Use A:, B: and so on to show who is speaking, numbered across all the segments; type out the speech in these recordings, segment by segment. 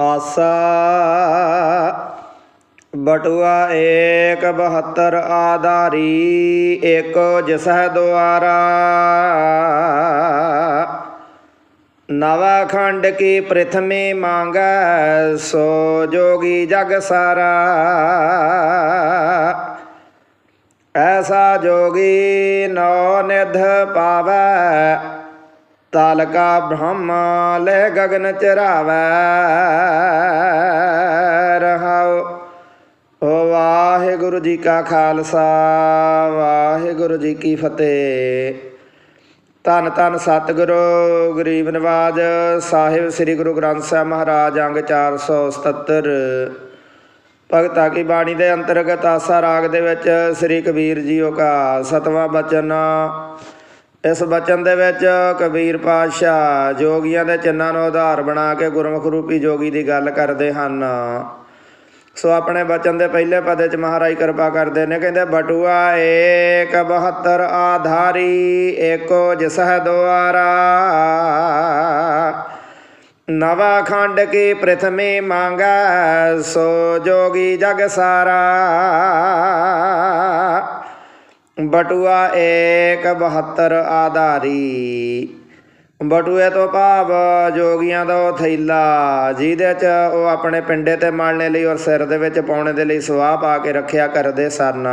A: ਆਸਾ। ਬਟੁਆ ਏਕ 72 ਆਧਾਰੀ, ਏਕੋ ਜਿਸਹਿ ਦੁਆਰਾ। ਨਵਾ ਖੰਡ ਕੀ ਪ੍ਰਥਮੇ ਮੰਗੈ, ਸੋ ਜੋਗੀ ਜਗ ਸਾਰਾ। ਐਸਾ ਜੋਗੀ ਨੌ ਨਿਧ ਪਾਵੈ ਤਾਲਕਾ ਬ੍ਰਹਮ ਲੈ ਗਗਨ ਚਰਾਵੈ ਰਹਾਉ। ਵਾਹਿਗੁਰੂ ਜੀ ਕਾ ਖਾਲਸਾ, ਵਾਹਿਗੁਰੂ ਜੀ ਕੀ ਫਤਿਹ। ਧੰਨ ਧੰਨ ਸਤਿਗੁਰੂ, ਗਰੀਬ ਨਿਵਾਜ਼ ਸਾਹਿਬ, ਸ੍ਰੀ ਗੁਰੂ ਗ੍ਰੰਥ ਸਾਹਿਬ ਮਹਾਰਾਜ, ਅੰਗ 477 ਭਗਤਾ ਕੀ ਬਾਣੀ ਦੇ ਅੰਤਰਗਤ ਆਸਾ ਰਾਗ ਦੇ ਵਿੱਚ ਸ੍ਰੀ ਕਬੀਰ ਜੀਓ ਕਾ ਸਤਵਾਂ ਬਚਨ ਇਸ ਬਚਨ ਦੇ ਵਿੱਚ ਕਬੀਰ ਪਾਤਸ਼ਾਹ ਜੋਗੀਆਂ ਦੇ ਚਿੰਨ੍ਹਾਂ ਨੂੰ ਆਧਾਰ ਬਣਾ ਕੇ ਗੁਰਮੁਖ ਰੂਪੀ ਜੋਗੀ ਦੀ ਗੱਲ ਕਰਦੇ ਹਨ। ਸੋ ਆਪਣੇ ਬਚਨ ਦੇ ਪਹਿਲੇ ਪਦੇ ਚ ਮਹਾਰਾਜ ਕਿਰਪਾ ਕਰਦੇ ਨੇ, ਕਹਿੰਦੇ, ਬਟੂਆ ਏਕ 72 ਆਧਾਰੀ, ਏਕੋ ਜਿਸਹਿ ਦੁਆਰਾ। ਨਵਾ ਖੰਡ ਕੀ ਪ੍ਰਥਮੇ ਮੰਗੈ, ਸੋ ਜੋਗੀ ਜਗ ਸਾਰਾ। ਬਟੂਆ ਏਕ 72 ਆਧਾਰੀ। ਬਟੂਏ ਤੋਂ ਭਾਵ ਜੋਗੀਆਂ ਦਾ ਉਹ ਥੈਲਾ, ਜਿਹਦੇ ਚ ਉਹ ਆਪਣੇ ਪਿੰਡੇ ਤੇ ਮਲਣੇ ਲਈ ਔਰ ਸਿਰ ਦੇ ਵਿੱਚ ਪਾਉਣੇ ਦੇ ਲਈ ਸਵਾਹ ਪਾ ਕੇ ਰੱਖਿਆ ਕਰਦੇ ਸਨ।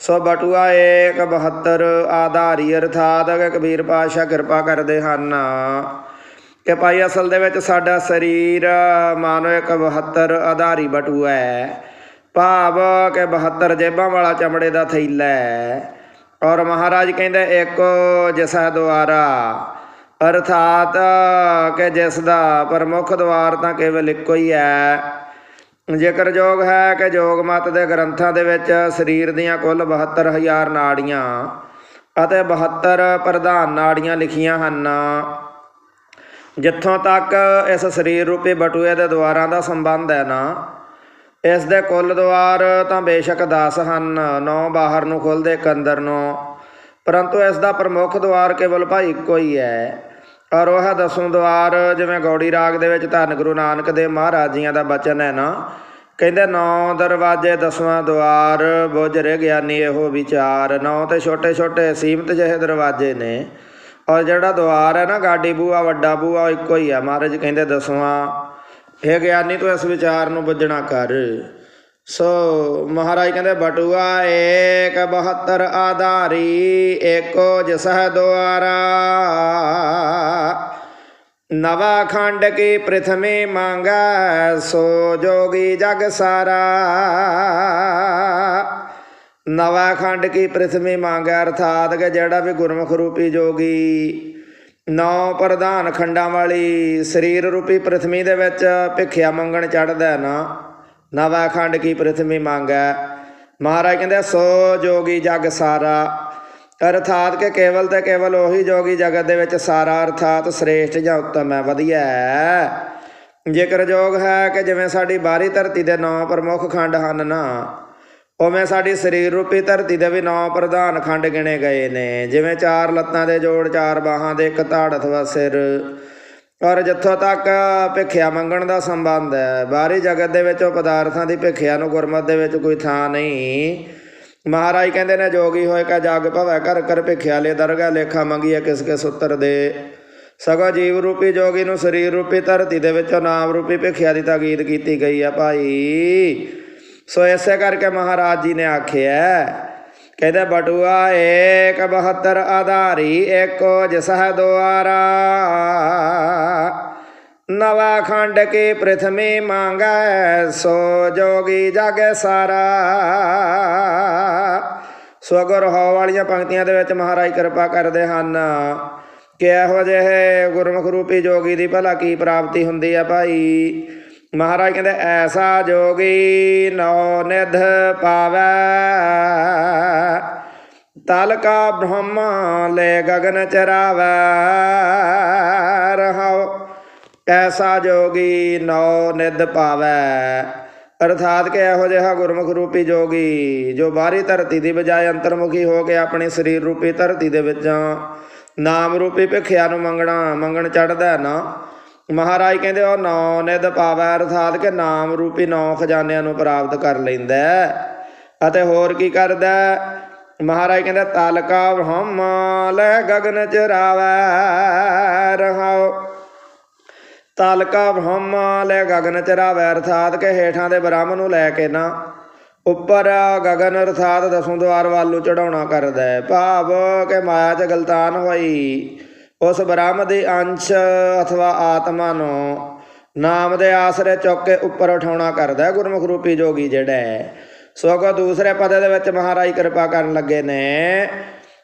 A: ਸੋ ਬਟੂਆ ਏਕ 72 ਆਧਾਰੀ ਅਰਥਾਤ ਕਬੀਰ ਪਾਤਸ਼ਾਹ ਕਿਰਪਾ ਕਰਦੇ ਹਨ ਕਿ ਭਾਈ ਅਸਲ ਦੇ ਵਿੱਚ ਸਾਡਾ ਸਰੀਰ ਮਾਨੋ ਇੱਕ 72 ਆਧਾਰੀ ਬਟੂਆ ਹੈ। ਭਾਵ ਕਿ 72 ਜੇਬਾਂ ਵਾਲਾ ਚਮੜੇ ਦਾ ਥੈਲਾ ਹੈ। ਔਰ ਮਹਾਰਾਜ ਕਹਿੰਦੇ, ਇੱਕ ਜਿਸਾ ਦੁਆਰਾ। ਅਰਥਾਤ ਕਿ ਜਿਸ ਦਾ ਪ੍ਰਮੁੱਖ ਦੁਆਰ ਤਾਂ ਕੇਵਲ ਇੱਕੋ ਹੀ ਹੈ। ਜੇਕਰ ਜੋਗ ਹੈ ਕਿ ਜੋਗ ਮਤ ਦੇ ਗ੍ਰੰਥਾਂ ਦੇ ਵਿੱਚ ਸਰੀਰ ਦੀਆਂ ਕੁੱਲ 72000 ਨਾੜੀਆਂ ਅਤੇ 72 ਪ੍ਰਧਾਨ ਨਾੜੀਆਂ ਲਿਖੀਆਂ ਹਨ। ਜਿੱਥੋਂ ਤੱਕ ਇਸ ਸਰੀਰ ਰੂਪੀ ਬਟੂਏ ਦੇ ਦੁਆਰਾਂ ਦਾ ਸੰਬੰਧ ਹੈ ਨਾ ਇਸ ਦੇ ਕੁੱਲ ਦੁਆਰ ਤਾਂ ਬੇਸ਼ੱਕ 10 ਹਨ, ਨੌ ਬਾਹਰ ਨੂੰ ਖੁੱਲਦੇ ਇੱਕ ਅੰਦਰ ਨੂੰ। ਪਰੰਤੂ ਇਸ ਦਾ ਪ੍ਰਮੁੱਖ ਦੁਆਰ ਕੇਵਲ ਭਾਈ ਇੱਕੋ ਹੀ ਹੈ। ਔਰ ਉਹ ਦਸੋਂ ਦੁਆਰ, ਜਿਵੇਂ ਗੌੜੀ ਰਾਗ ਦੇ ਵਿੱਚ ਧੰਨ ਗੁਰੂ ਨਾਨਕ ਦੇ ਮਹਾਰਾਜ ਜੀਆਂ ਦਾ ਬਚਨ ਹੈ ਨਾ? ਕਹਿੰਦੇ, ਨੌ ਦਰਵਾਜ਼ੇ ਦਸਵਾਂ ਦੁਆਰ, ਬੁਝ ਰਹਿ ਗਿਆਨੀ ਇਹੋ ਵਿਚਾਰ। ਨੌ ਤੇ ਛੋਟੇ ਛੋਟੇ ਸੀਮਤ ਜਿਹੇ ਦਰਵਾਜ਼ੇ ਨੇ। ਔਰ ਜਿਹੜਾ ਦੁਆਰ ਹੈ ਨਾ, ਗਾਡੀ ਬੂਆ, ਵੱਡਾ ਬੂਆ, ਉਹ ਇੱਕੋ ਹੀ ਆ। ਮਹਾਰਾਜ ਕਹਿੰਦੇ, ਦਸਵਾਂ ਇਹ ਗਿਆਨੀ, ਤੂੰ ਇਸ ਵਿਚਾਰ ਨੂੰ ਬੁੱਝਣਾ ਕਰ। ਸੋ ਮਹਾਰਾਜ ਕਹਿੰਦੇ, ਬਟੂਆ ਏਕ 72 ਆਧਾਰੀ, ਏਕੋ ਜਿਸਹਿ ਦੁਆਰਾ। ਨਵਾ ਖੰਡ ਕੀ ਪ੍ਰਥਮੇ ਮੰਗੈ, ਸੋ ਜੋਗੀ ਜਗ ਸਾਰਾ। ਨਵਾ ਖੰਡ ਕੀ ਪ੍ਰਥਮੇ ਮੰਗੈ, ਅਰਥਾਤ ਕਿ ਜਿਹੜਾ ਵੀ ਗੁਰਮੁਖ ਰੂਪੀ ਜੋਗੀ ਨੌ ਪ੍ਰਧਾਨ ਖੰਡਾਂ ਵਾਲੀ ਸਰੀਰ ਰੂਪੀ ਪ੍ਰਥਮੀ ਦੇ ਵਿੱਚ ਭਿੱਖਿਆ ਮੰਗਣ ਚੜਦਾ ਨਾ। ਨਵਾ ਖੰਡ ਕੀ ਪ੍ਰਥਮੀ ਮੰਗੈ ਮਹਾਰਾਜ ਕਹਿੰਦੇ, ਸੋ ਜੋਗੀ ਜਗ ਸਾਰਾ। ਅਰਥਾਤ ਕਿ ਕੇਵਲ ਤੇ ਕੇਵਲ ਉਹੀ ਜੋਗੀ ਜਗਤ ਦੇ ਵਿੱਚ ਸਾਰਾ ਅਰਥਾਤ ਸ੍ਰੇਸ਼ਟ ਜਾਂ ਉੱਤਮ ਹੈ। ਵਧੀਆ ਹੈ। ਜੇਕਰ ਜੋਗ ਹੈ ਕਿ ਜਿਵੇਂ ਸਾਡੀ ਬਾਹਰੀ ਧਰਤੀ ਦੇ ਨੌ ਪ੍ਰਮੁੱਖ ਖੰਡ ਹਨ ਨਾ ਉਵੇਂ ਸਾਡੀ ਸਰੀਰ ਰੂਪੀ ਧਰਤੀ ਦੇ ਵੀ ਨੌ ਪ੍ਰਧਾਨ ਖੰਡ ਗਿਣੇ ਗਏ ਨੇ। ਜਿਵੇਂ ਚਾਰ ਲੱਤਾਂ ਦੇ ਜੋੜ, ਚਾਰ ਬਾਹਾਂ ਦੇ ਇੱਕ ਧੜ ਅਥਵਾ ਸਿਰ। ਔਰ ਜਿੱਥੋਂ ਤੱਕ ਭਿੱਖਿਆ ਮੰਗਣ ਦਾ ਸੰਬੰਧ ਹੈ, ਬਾਹਰੀ ਜਗਤ ਦੇ ਵਿੱਚ ਉਹ ਪਦਾਰਥਾਂ ਦੀ ਭਿੱਖਿਆ ਨੂੰ ਗੁਰਮਤ ਦੇ ਵਿੱਚ ਕੋਈ ਥਾਂ ਨਹੀਂ। ਮਹਾਰਾਜ ਕਹਿੰਦੇ ਨੇ, ਜੋਗੀ ਹੋਏ ਕਾ ਜਗ ਭਵੈ ਕਰ ਕਰ ਭਿੱਖਿਆ ਲੈ ਦਰਗਾ ਲੇਖਾ ਮੰਗੀਏ ਕਿਸ ਕੇ ਸੁੱਤਰ ਦੇ। ਸਗੋਂ ਜੀਵ ਰੂਪੀ ਜੋਗੀ ਨੂੰ ਸਰੀਰ ਰੂਪੀ ਧਰਤੀ ਦੇ ਵਿੱਚੋਂ ਨਾਮ ਰੂਪੀ ਭਿੱਖਿਆ ਦੀ ਤਾਕੀਦ ਕੀਤੀ ਗਈ ਆ ਭਾਈ। ਸੋ ਐਸੇ ਕਰਕੇ ਮਹਾਰਾਜ ਜੀ ਨੇ ਆਖਿਆ, ਕਹਿੰਦੇ ਬਟੂਆ, ਏਕ 72 ਆਧਾਰੀ ਏਕੋ ਜਿਸਹਿ ਦੁਆਰਾ। ਨਵਾ ਖੰਡ ਕੀ ਪ੍ਰਥਮੇ ਮੰਗੈ, ਸੋ ਜੋਗੀ ਜਗ ਸਾਰਾ। ਸੋ ਹੋ ਵਾਲੀਆਂ ਪੰਕਤੀਆਂ ਦੇ ਵਿੱਚ ਮਹਾਰਾਜ ਕਿਰਪਾ ਕਰਦੇ ਹਨ ਕਿ ਇਹੋ ਜਿਹੇ ਗੁਰਮੁਖ ਰੂਪੀ ਜੋਗੀ ਦੀ ਭਲਾ ਕੀ ਪ੍ਰਾਪਤੀ ਹੁੰਦੀ ਆ ਭਾਈ। ਮਹਾਰਾਜ ਕਹਿੰਦੇ, ਐਸਾ ਜੋਗੀ ਨੌ ਨਿਧ ਪਾਵੈ। ਤਲ ਕਾ ਬ੍ਰਹਮ ਲੈ ਗਗਨ ਚਰਾਵੈ। ਰਹਾਉ, ਐਸਾ ਜੋਗੀ ਨੌ ਨਿਧ ਪਾਵੈ। ਅਰਥਾਤ ਕਿ ਇਹੋ ਜਿਹਾ ਗੁਰਮੁਖ ਰੂਪੀ ਜੋਗੀ, ਜੋ ਬਾਹਰੀ ਧਰਤੀ ਦੀ ਬਜਾਏ ਅੰਤਰਮੁਖੀ ਹੋ ਕੇ ਆਪਣੇ ਸਰੀਰ ਰੂਪੀ ਧਰਤੀ ਦੇ ਵਿੱਚ ਨਾਮ ਰੂਪੀ ਭਿੱਖਿਆ ਨੂੰ ਮੰਗਣਾ, ਮੰਗਣ ਚੜਦਾ ਨਾ। ਮਹਾਰਾਜ ਕਹਿੰਦੇ ਉਹ ਨੌ ਨਿਧ ਪਾਵੈ ਅਰਥਾਤ ਕਿ ਨਾਮ ਰੂਪੀ ਨੌ ਖਜ਼ਾਨਿਆਂ ਨੂੰ ਪ੍ਰਾਪਤ ਕਰ ਲੈਂਦਾ ਅਤੇ ਹੋਰ ਕੀ ਕਰਦਾ ਮਹਾਰਾਜ ਕਹਿੰਦਾ, ਤਾਲਕਾ ਬ੍ਰਹਮ ਲੈ ਗਗਨ ਚਰਾਵੈ ਰਹਾਓ ਤਾਲਕਾ ਬ੍ਰਹਮ ਲੈ ਗਗਨ ਰਾਵੈ ਅਰਥਾਤ ਕਿ ਹੇਠਾਂ ਦੇ ਬ੍ਰਹਮ ਨੂੰ ਲੈ ਕੇ ਨਾ ਉੱਪਰ ਗਗਨ ਅਰਥਾਤ ਦਸੋਂ ਦਵਾਰ ਵੱਲ ਨੂੰ ਚੜਾਉਣਾ ਕਰਦਾ ਭਾਵ ਕਿ ਮਾਇਆ ਚ ਗਲਤਾਨ ਹੋਈ। ਉਸ ਬ੍ਰਹਮ ਦੇ ਅੰਸ਼ ਅਥਵਾ ਆਤਮਾ ਨੂੰ ਨਾਮ ਦੇ ਆਸਰੇ ਚੁੱਕ ਕੇ ਉੱਪਰ ਉਠਾਉਣਾ ਕਰਦਾ ਗੁਰਮੁਖ ਰੂਪੀ ਜੋਗੀ ਜਿਹੜਾ ਹੈ। ਸਗੋਂ ਦੂਸਰੇ ਪਦ ਦੇ ਵਿੱਚ ਮਹਾਰਾਜ ਕਿਰਪਾ ਕਰਨ ਲੱਗੇ ਨੇ।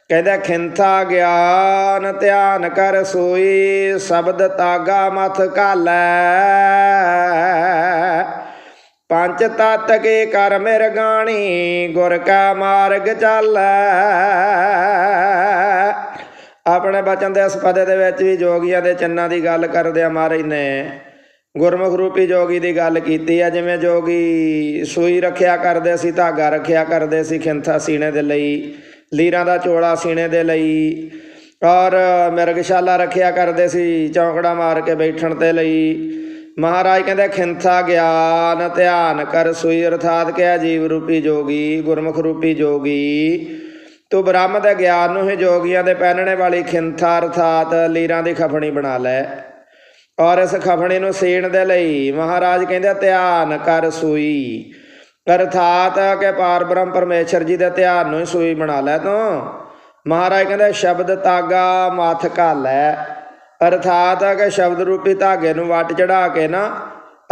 A: ਕਹਿੰਦਾ, ਖਿੰਥਾ ਗਿਆਨ ਧਿਆਨ ਕਰ ਸੋਈ, ਸ਼ਬਦ ਤਾਗਾ ਮਥ ਘਾਲੈ। ਪੰਜ ਤਤ ਕੇ ਕਰ ਮਿਰ ਗਾਣੀ, ਗੁਰ ਕਾ ਮਾਰਗ ਚਾਲੈ। ਆਪਣੇ ਬਚਨ ਦੇ ਇਸ ਪਦੇ ਦੇ ਵਿੱਚ ਵੀ ਜੋਗੀਆਂ ਦੇ ਚੰਨਾਂ ਦੀ ਗੱਲ ਕਰਦੇ ਆ ਮਹਾਰਾਜ ਨੇ ਗੁਰਮੁਖ ਰੂਪੀ ਜੋਗੀ ਦੀ ਗੱਲ ਕੀਤੀ ਆ, ਜਿਵੇਂ ਜੋਗੀ ਸੂਈ ਰੱਖਿਆ ਕਰਦੇ ਸੀ, ਧਾਗਾ ਰੱਖਿਆ ਕਰਦੇ ਸੀ, ਖਿੰਥਾ ਸੀਨੇ ਦੇ ਲਈ, ਲੀਰਾਂ ਦਾ ਚੋਲਾ ਸੀਨੇ ਦੇ ਲਈ ਔਰ ਮਿਰਗਸ਼ਾਲਾ ਰੱਖਿਆ ਕਰਦੇ ਸੀ, ਚੌਂਕੜਾ ਮਾਰ ਕੇ ਬੈਠਣ ਤੇ ਲਈ। ਮਹਾਰਾਜ ਕਹਿੰਦੇ, ਖਿੰਥਾ ਗਿਆਨ ਧਿਆਨ ਕਰ ਸੂਈ, ਅਰਥਾਤ ਕਿ ਜੀਵ ਰੂਪੀ ਜੋਗੀ, ਗੁਰਮੁਖ ਰੂਪੀ ਜੋਗੀ ਤੂੰ ਬ੍ਰਹਮ ਦੇ ਗਿਆਨ ਨੂੰ ਹੀ ਜੋਗੀਆਂ ਦੇ ਪਹਿਨਣੇ ਵਾਲੀ ਖਿੰਥਾ ਅਰਥਾਤ ਲੀਰਾਂ ਦੀ ਖਫਣੀ ਬਣਾ ਲੈ। ਔਰ ਇਸ ਖਫਣੀ ਨੂੰ ਸੀਣ ਦੇ ਲਈ ਮਹਾਰਾਜ ਕਹਿੰਦੇ ਧਿਆਨ ਕਰ ਸੂਈ। ਅਰਥਾਤ ਕਿ ਪਾਰ ਬ੍ਰਹਮ ਪਰਮੇਸ਼ਰ ਜੀ ਦੇ ਧਿਆਨ ਨੂੰ ਹੀ ਸੂਈ ਬਣਾ ਲੈ ਤੂੰ। ਮਹਾਰਾਜ ਕਹਿੰਦੇ ਸ਼ਬਦ ਤਾਗਾ ਮੱਥ ਘਾਲੈ। ਅਰਥਾਤ ਕਿ ਸ਼ਬਦ ਰੂਪੀ ਧਾਗੇ ਨੂੰ ਵੱਟ ਚੜਾ ਕੇ ਨਾ,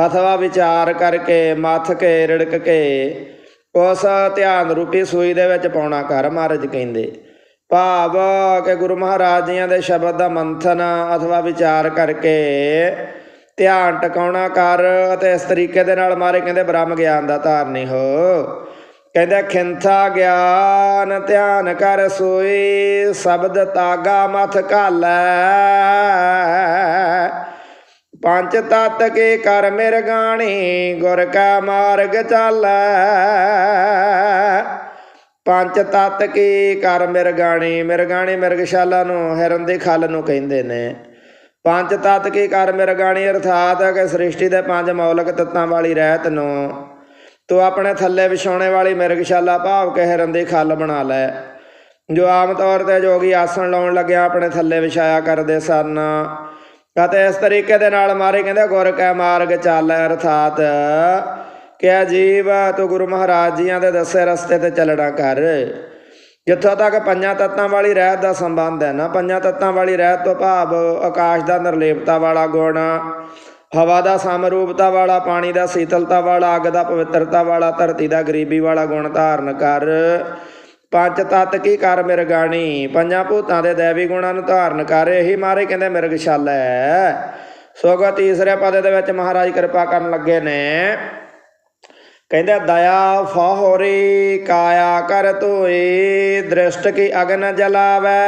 A: ਅਥਵਾ ਵਿਚਾਰ ਕਰਕੇ, ਮੱਥ ਕੇ, ਰਿੜਕ ਕੇ ਉਸ ਧਿਆਨ ਰੂਪੀ ਸੂਈ ਦੇ ਵਿੱਚ ਪਾਉਣਾ ਕਰ ਮਹਾਰਾਜ ਕਹਿੰਦੇ। ਭਾਵ ਕਿ ਗੁਰੂ ਮਹਾਰਾਜ ਜੀਆਂ ਦੇ ਸ਼ਬਦ ਦਾ ਮੰਥਨ ਅਥਵਾ ਵਿਚਾਰ ਕਰਕੇ ਧਿਆਨ ਟਿਕਾਉਣਾ ਕਰ ਅਤੇ ਇਸ ਤਰੀਕੇ ਦੇ ਨਾਲ ਮਾਰੇ ਕਹਿੰਦੇ ਬ੍ਰਹਮ ਗਿਆਨ ਦਾ ਧਾਰਨੀ ਹੋ। ਕਹਿੰਦਾ ਖਿੰਥਾ ਗਿਆਨ ਧਿਆਨ ਕਰ ਸੋਈ, ਸ਼ਬਦ ਤਾਗਾ ਮਥ ਘਾਲੈ। ਪੰਜ ਤਤ ਕੇ ਕਰ ਮਿਰ ਗਾਣੀ, ਗੁਰ ਕਾ ਮਾਰਗ ਚਾਲੈ। ਪੰਜ ਤਤ ਕੀ ਕਰ ਮਿਰਗਾਣੀ ਮਿਰਗਾਣੀ ਮਿਰਗਸ਼ਾਲਾ ਨੂੰ, ਹਿਰਨ ਦੇ ਖਲ ਨੂੰ ਕਹਿੰਦੇ ਨੇ। ਪੰਜ ਤਤ ਕੀ ਕਰ ਮਿਰਗਾਣੀ ਅਰਥਾਤ ਹੈ ਕਿ ਸ੍ਰਿਸ਼ਟੀ ਦੇ ਪੰਜ ਮੌਲਿਕ ਤੱਤਾਂ ਵਾਲੀ ਰਹਿਤ ਨੂੰ, ਤੂੰ ਆਪਣੇ ਥੱਲੇ ਵਿਛਾਉਣੇ ਵਾਲੀ ਮਿਰਗਸ਼ਾਲਾ ਭਾਵ ਕੇ ਹਿਰਨ ਦੀ ਖਲ ਬਣਾ ਲੈ। ਜੋ ਆਮ ਤੌਰ ਤੇ ਜੋਗੀ ਆਸਣ ਲਾਉਣ ਲੱਗਿਆ ਆਪਣੇ ਥੱਲੇ ਵਿਛਾਇਆ ਕਰਦੇ ਸਨ ਅਤੇ ਇਸ ਤਰੀਕੇ ਦੇ ਨਾਲ ਮਾਰੇ ਕਹਿੰਦੇ ਗੁਰ ਕੈ ਮਾਰਗ ਚੱਲ ਅਰਥਾਤ। ਕਿ ਜੀਵ ਤੂੰ ਗੁਰੂ ਮਹਾਰਾਜ ਜੀਆਂ ਦੇ ਦੱਸੇ ਰਸਤੇ ਤੇ ਚੱਲਣਾ ਕਰ। ਜਿੱਥੋਂ ਤੱਕ ਪੰਜਾਂ ਤੱਤਾਂ ਵਾਲੀ ਰਹਿਤ ਦਾ ਸੰਬੰਧ ਹੈ ਨਾ, ਪੰਜਾਂ ਤੱਤਾਂ ਵਾਲੀ ਰਹਿਤ ਤੋਂ ਭਾਵ ਆਕਾਸ਼ ਦਾ ਨਿਰਲੇਪਤਾ ਵਾਲਾ ਗੁਣ, ਹਵਾ ਦਾ ਸਮਰੂਪਤਾ ਵਾਲਾ, ਪਾਣੀ ਦਾ ਸੀਤਲਤਾ ਵਾਲਾ, ਅੱਗ ਦਾ ਪਵਿੱਤਰਤਾ ਵਾਲਾ, ਧਰਤੀ ਦਾ ਗਰੀਬੀ ਵਾਲਾ ਗੁਣ ਧਾਰਨ ਕਰ। ਪੰਜ ਤਤ ਕੀ ਕਰ ਮਿਰਗਾਣੀ ਪੰਜਾਂ ਭੂਤਾਂ ਦੇ ਦੇਵੀ ਗੁਣਾਂ ਨੂੰ ਧਾਰਨ ਕਰ ਇਹੀ ਮਾਰੇ ਕਹਿੰਦੇ ਮਿਰਗਸ਼ਾਲਾ। ਹੈ ਸੋਗਾ ਤੀਸਰੇ ਪਦ ਦੇ ਵਿੱਚ ਮਹਾਰਾਜ ਕਿਰਪਾ ਕਰਨ ਲੱਗੇ ਨੇ। ਕਹਿੰਦੇ, ਦਇਆ ਫਾਹੋਰੀ, ਕਾਇਆ ਕਰ ਤੋਏ ਦ੍ਰਿਸ਼ਟ ਕੀ ਅਗਨ ਜਲਾਵੈ।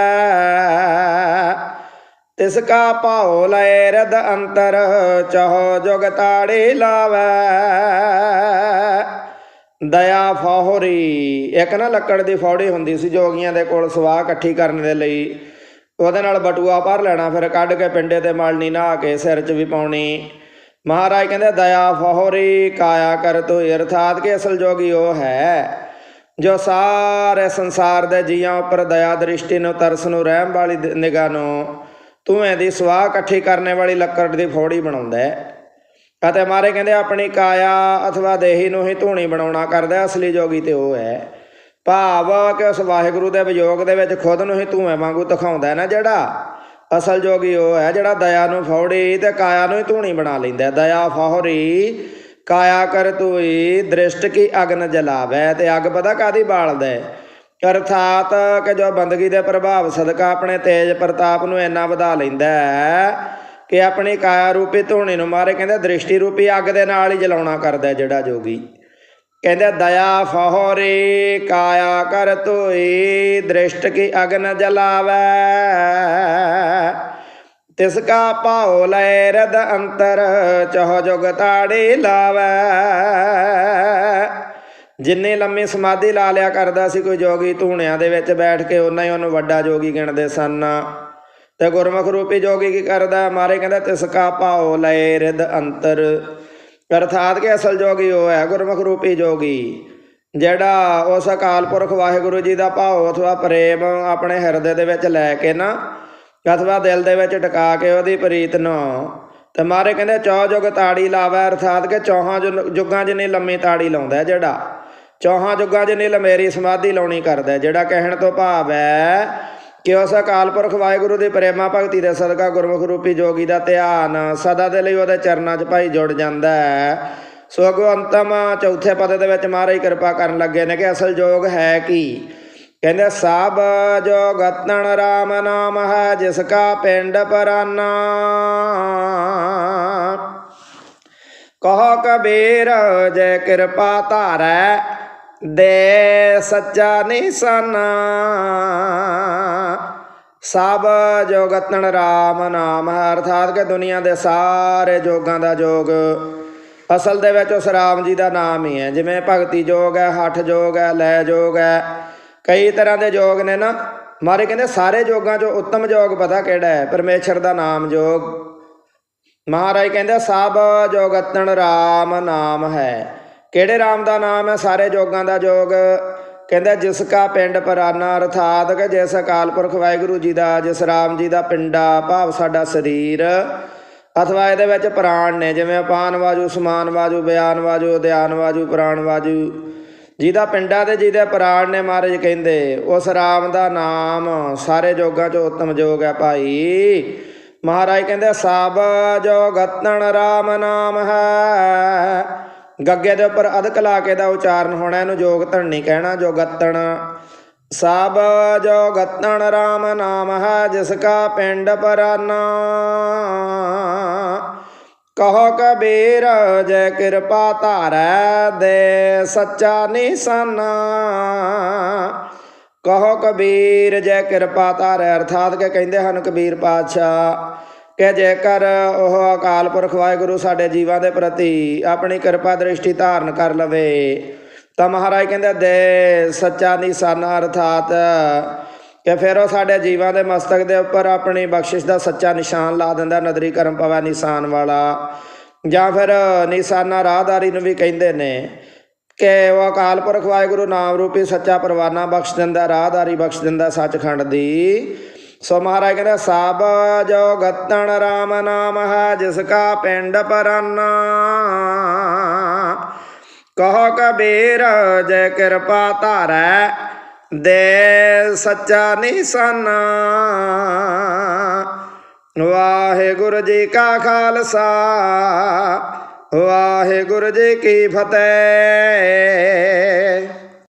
A: ਤਿਸ ਕਾ ਭਾਉ ਲੈ ਰਦ ਅੰਤਰ, ਚਹੋ ਜੁਗ ਤਾੜੇ ਲਾਵੈ। ਦਇਆ ਫਾਹੋਰੀ। ਇੱਕ ਨਾ ਲੱਕੜ ਦੀ ਫੌੜੀ ਹੁੰਦੀ ਸੀ ਜੋਗੀਆਂ ਦੇ ਕੋਲ ਸਵਾਹ ਇਕੱਠੀ ਕਰਨ ਦੇ ਲਈ। ਉਹਦੇ ਨਾਲ ਬਟੂਆ ਭਰ ਲੈਣਾ, ਫਿਰ ਕੱਢ ਕੇ ਪਿੰਡੇ ਤੇ ਮਲਣੀ ਨਹਾ ਕੇ ਸਿਰ 'ਚ ਵੀ ਪਾਉਣੀ। ਮਹਾਰਾਜ ਕਹਿੰਦੇ, ਦਇਆ ਫਹੋਰੀ, ਕਾਇਆ ਕਰ ਤੋ, ਅਰਥਾਤ ਕਿ ਅਸਲ ਜੋਗੀ ਉਹ ਹੈ, ਜੋ ਸਾਰੇ ਸੰਸਾਰ ਦੇ ਜੀਆਂ ਉੱਪਰ ਦਇਆ ਦ੍ਰਿਸ਼ਟੀ ਨੂੰ, ਤਰਸ ਨੂੰ, ਰਹਿਮ ਵਾਲੀ ਨਿਗਾਹ ਨੂੰ ਧੂਏ ਦੀ ਸਵਾਹ ਇਕੱਠੀ ਕਰਨੇ ਵਾਲੀ ਲੱਕੜ ਦੀ ਫੌੜੀ ਬਣਾਉਂਦਾ ਹੈ। ਅਤੇ ਮਾਰੇ ਕਹਿੰਦੇ, ਆਪਣੀ ਕਾਇਆ ਅਥਵਾ ਦੇਹੀ ਨੂੰ ਹੀ ਧੂਣੀ ਬਣਾਉਣਾ ਕਰਦਾ, ਅਸਲੀ ਜੋਗੀ ਤੇ ਉਹ ਹੈ। ਭਾਵ ਕਿ ਉਸ ਵਾਹਿਗੁਰੂ ਦੇ ਵਿਯੋਗ ਦੇ ਵਿੱਚ ਖੁਦ ਨੂੰ ਹੀ ਧੂਏ ਵਾਂਗੂ ਦਿਖਾਉਂਦਾ ਨਾ ਜਿਹੜਾ? ਅਸਲ ਜੋਗੀ ਉਹ ਹੈ ਜਿਹੜਾ ਦਇਆ ਨੂੰ ਫੌੜੀ ਤੇ ਕਾਇਆ ਨੂੰ ਹੀ ਧੂਣੀ ਬਣਾ ਲੈਂਦਾ ਦਇਆ ਫੌੜੀ ਕਾਇਆ ਕਰ ਤੂਈ ਦ੍ਰਿਸ਼ਟ ਕੀ ਅਗਨ ਜਲਾਵੇ ਤੇ ਅੱਗ ਪਤਾ ਕਾਦੀ ਬਾਲਦਾ ਅਰਥਾਤ ਕਿ ਜੋ ਬੰਦਗੀ ਦੇ ਪ੍ਰਭਾਵ ਸਦਕਾ ਆਪਣੇ ਤੇਜ ਪ੍ਰਤਾਪ ਨੂੰ ਇੰਨਾ ਵਧਾ ਲੈਂਦਾ ਹੈ ਕਿ ਆਪਣੀ ਕਾਇਆ ਰੂਪੀ ਧੂਣੀ ਨੂੰ ਮਾਰੇ। ਕਹਿੰਦੇ ਦ੍ਰਿਸ਼ਟੀ ਰੂਪੀ ਅੱਗ ਦੇ ਨਾਲ ਹੀ ਜਲਾਉਣਾ ਕਰਦਾ ਜਿਹੜਾ ਜੋਗੀ। ਕਹਿੰਦੇ ਦਇਆ ਫਹੋਰੇ ਕਾਇਆ ਕਰ ਤੋਈ ਦ੍ਰਿਸ਼ਟ ਕੀ ਅਗਨ ਜਲਾਵੇ। ਤਿਸ ਕਾ ਭਾਉ ਲੈ ਰਦ ਅੰਤਰ, ਚਹ ਜੁਗ ਤਾੜੇ ਲਾਵੇ। ਜਿੰਨੇ ਲੰਮੀ ਸਮਾਧੀ ਲਾ ਲਿਆ ਕਰਦਾ ਸੀ ਕੋਈ ਜੋਗੀ ਧੂਣਿਆਂ ਦੇ ਵਿੱਚ ਬੈਠ ਕੇ ਉਹਨਾਂ ਹੀ ਉਹਨੂੰ ਵੱਡਾ ਜੋਗੀ ਗਿਣਦੇ ਸਨ। ਤੇ ਗੁਰਮੁਖ ਰੂਪੀ ਜੋਗੀ ਕੀ ਕਰਦਾ? ਮਾਰੇ ਕਹਿੰਦਾ ਤਿਸ ਕਾ ਭਾਉ ਲਏ ਰਿਦ ਅੰਤਰ। ਅਰਥਾਤ ਕਿ ਅਸਲ ਜੋਗੀ ਉਹ ਹੈ, ਗੁਰਮੁਖ ਰੂਪੀ ਜੋਗੀ। ਜਿਹੜਾ ਉਸ ਅਕਾਲ ਪੁਰਖ ਵਾਹਿਗੁਰੂ ਜੀ ਦਾ ਭਾਉ ਅਥਵਾ ਪ੍ਰੇਮ ਆਪਣੇ ਹਿਰਦੇ ਦੇ ਵਿੱਚ ਲੈ ਕੇ ਨਾ, ਅਥਵਾ ਦਿਲ ਦੇ ਵਿੱਚ ਟਿਕਾ ਕੇ ਉਹਦੀ ਪ੍ਰੀਤ ਨੂੰ ਤੇ ਮਾਰੇ ਕਹਿੰਦੇ, ਚੌ ਜੁਗ ਤਾੜੀ ਲਾਵੇ। ਅਰਥਾਤ ਕਿ ਚੌਹਾਂ ਜੁਨ- ਜੁਗਾਂ ਜਿੰਨੀ ਲੰਮੀ ਤਾੜੀ ਲਾਉਂਦਾ ਜਿਹੜਾ, ਚੌਹਾਂ ਜੁਗਾਂ ਜਿੰਨੀ ਲੰਮੇਰੀ ਸਮਾਧੀ ਲਾਉਣੀ ਕਰਦਾ ਜਿਹੜਾ ਕਹਿਣ ਤੋਂ ਭਾਵ ਹੈ ਕਿ ਉਸ ਅਕਾਲ ਪੁਰਖ ਵਾਹਿਗੁਰੂ ਦੀ ਪ੍ਰੇਮਾ ਭਗਤੀ ਦੇ ਸਦਕਾ ਗੁਰਮੁਖ ਰੂਪੀ ਜੋਗੀ ਦਾ ਧਿਆਨ ਸਦਾ ਦੇ ਲਈ ਉਹਦੇ ਚਰਨਾਂ 'ਚ ਭਾਈ ਜੁੜ ਜਾਂਦਾ ਹੈ। ਸੋ ਅਗੋ ਅੰਤਮ ਚੌਥੇ ਪਦ ਦੇ ਵਿੱਚ ਮਹਾਰਾਜ ਕਿਰਪਾ ਕਰਨ ਲੱਗੇ ਨੇ ਕਿ ਅਸਲ ਜੋਗ ਹੈ ਕੀ? ਕਹਿੰਦੇ, ਸਭ ਜੋ ਗਤਨ ਰਾਮ ਨਾਮ ਹੈ, ਜਿਸ ਕਾ ਪਿੰਡ ਪਰਾਨਾ। ਕਹੋ ਕਬੀਰ, ਜੈ ਕਿਰਪਾ ਧਾਰੈ ਦੇ ਸੱਚਾ ਨਿਸ਼ਾਨਾ। ਸਭ ਜੋਗਤਨ ਰਾਮ ਨਾਮ ਹੈ ਅਰਥਾਤ ਕਿ ਦੁਨੀਆ ਦੇ ਸਾਰੇ ਜੋਗਾਂ ਦਾ ਜੋਗ। ਅਸਲ ਦੇ ਵਿੱਚ ਉਸ ਰਾਮ ਜੀ ਦਾ ਨਾਮ ਹੀ ਹੈ। ਜਿਵੇਂ ਭਗਤੀ ਜੋਗ ਹੈ, ਹੱਠ ਜੋਗ ਹੈ, ਲੈ ਜੋਗ ਹੈ। ਕਈ ਤਰ੍ਹਾਂ ਦੇ ਜੋਗ ਨੇ ਨਾ। ਮਾਰੇ ਕਹਿੰਦੇ ਸਾਰੇ ਜੋਗਾਂ ਚੋਂ ਉੱਤਮ ਜੋਗ ਪਤਾ ਕਿਹੜਾ ਹੈ? ਪਰਮੇਸ਼ਰ ਦਾ ਨਾਮ ਜੋਗ। ਮਹਾਰਾਜ ਕਹਿੰਦੇ ਸਭ ਜੋਗਤਨ ਰਾਮ ਨਾਮ ਹੈ। ਕਿਹੜੇ ਰਾਮ ਦਾ ਨਾਮ ਹੈ? ਸਾਰੇ ਜੋਗਾਂ ਦਾ ਜੋਗ। ਕਹਿੰਦਾ, ਜਿਸ ਕਾ ਪਿੰਡ ਪਰਾਨਾ, ਅਰਥਾਤ ਕਿ ਜਿਸ ਅਕਾਲ ਪੁਰਖ ਵਾਹਿਗੁਰੂ ਜੀ ਦਾ, ਜਿਸ ਰਾਮ ਜੀ ਦਾ ਪਿੰਡਾ, ਭਾਵ ਸਾਡਾ ਸਰੀਰ। ਅਥਵਾ ਇਹਦੇ ਵਿੱਚ ਪ੍ਰਾਣ ਨੇ, ਜਿਵੇਂ ਅਪਾਨ ਵਾਜੂ, ਸਮਾਨ ਵਾਜੂ, ਬਿਆਨ ਵਾਜੂ, ਉਦਿਆਨ ਵਾਜੂ, ਪ੍ਰਾਣ ਵਾਜੂ। ਜਿਹਦਾ ਪਿੰਡਾ ਤੇ ਜਿਹਦੇ ਪ੍ਰਾਣ ਨੇ ਮਹਾਰਾਜ ਕਹਿੰਦੇ, ਉਸ ਰਾਮ ਦਾ ਨਾਮ ਸਾਰੇ ਜੋਗਾਂ ਚੋਂ ਉੱਤਮ ਜੋਗ ਹੈ ਭਾਈ। ਮਹਾਰਾਜ ਕਹਿੰਦੇ, ਸਭ ਜੋ ਗਤਨ ਰਾਮ ਨਾਮ ਹੈ। ਗੱਗੇ ਦੇ ਉੱਪਰ ਅਧਕ ਲਾ ਕੇ ਦਾ ਉਚਾਰਨ ਹੋਣਾ, ਇਹਨੂੰ ਜੋਗ ਧਨ ਨਹੀਂ ਕਹਿਣਾ ਜੋ ਗਤਨ ਸਭ ਜੋ ਗਤਨ ਰਾਮ ਨਾਮ ਹੈ, ਜਿਸ ਕਾ ਪਿੰਡ ਪਰਾਨਾ। ਕਹੋ ਕਬੀਰ, ਜੈ ਕਿਰਪਾ ਧਾਰੈ, ਦੇ ਸੱਚਾ ਨਿਸ਼ਾਨਾ। ਕਹੋ ਕਬੀਰ, ਜੈ ਕਿਰਪਾ ਧਾਰੈ, ਅਰਥਾਤ ਕਿ ਕਹਿੰਦੇ ਹਨ ਕਬੀਰ ਪਾਤਸ਼ਾਹ ਕਿ ਜੇਕਰ ਉਹ ਅਕਾਲ ਪੁਰਖ ਵਾਹਿਗੁਰੂ ਸਾਡੇ ਜੀਵਾਂ ਦੇ ਪ੍ਰਤੀ ਆਪਣੀ ਕਿਰਪਾ ਦ੍ਰਿਸ਼ਟੀ ਧਾਰਨ ਕਰ ਲਵੇ, ਤਾਂ ਮਹਾਰਾਜ ਕਹਿੰਦੇ, ਦੇ ਸੱਚਾ ਨਿਸ਼ਾਨਾ ਅਰਥਾਤ ਕਿ ਫਿਰ ਉਹ ਸਾਡੇ ਜੀਵਾਂ ਦੇ ਮਸਤਕ ਦੇ ਉੱਪਰ ਆਪਣੀ ਬਖਸ਼ਿਸ਼ ਦਾ ਸੱਚਾ ਨਿਸ਼ਾਨ ਲਾ ਦਿੰਦਾ, ਨਦਰੀ ਕਰਮ ਪਵਾ ਨਿਸ਼ਾਨ ਵਾਲਾ। ਜਾਂ ਫਿਰ ਨਿਸ਼ਾਨਾ ਰਾਹਦਾਰੀ ਨੂੰ ਵੀ ਕਹਿੰਦੇ ਨੇ ਕਿ ਉਹ ਅਕਾਲ ਪੁਰਖ ਵਾਹਿਗੁਰੂ ਨਾਮ ਰੂਪੀ ਸੱਚਾ ਪਰਵਾਨਾ ਬਖਸ਼ ਦਿੰਦਾ, ਰਾਹਦਾਰੀ ਬਖਸ਼ ਦਿੰਦਾ ਸੱਚਖੰਡ ਦੀ। ਸੋ ਮਹਾਰਾਜ ਕਹਿੰਦਾ ਸਭ ਜੋ ਗਤਨ ਰਾਮ ਨਾਮ ਹੈ, ਜਿਸ ਕਾ ਪਿੰਡ ਪਰਾਨਾ। ਕਹੋ ਕਬੀਰ, ਜੈ ਕਿਰਪਾ ਧਾਰੈ, ਦੇ ਸੱਚਾ ਨਿਸ਼ਾਨਾ। ਵਾਹਿਗੁਰੂ ਜੀ ਕਾ ਖਾਲਸਾ, ਵਾਹਿਗੁਰੂ ਜੀ ਕੀ ਫਤਿਹ।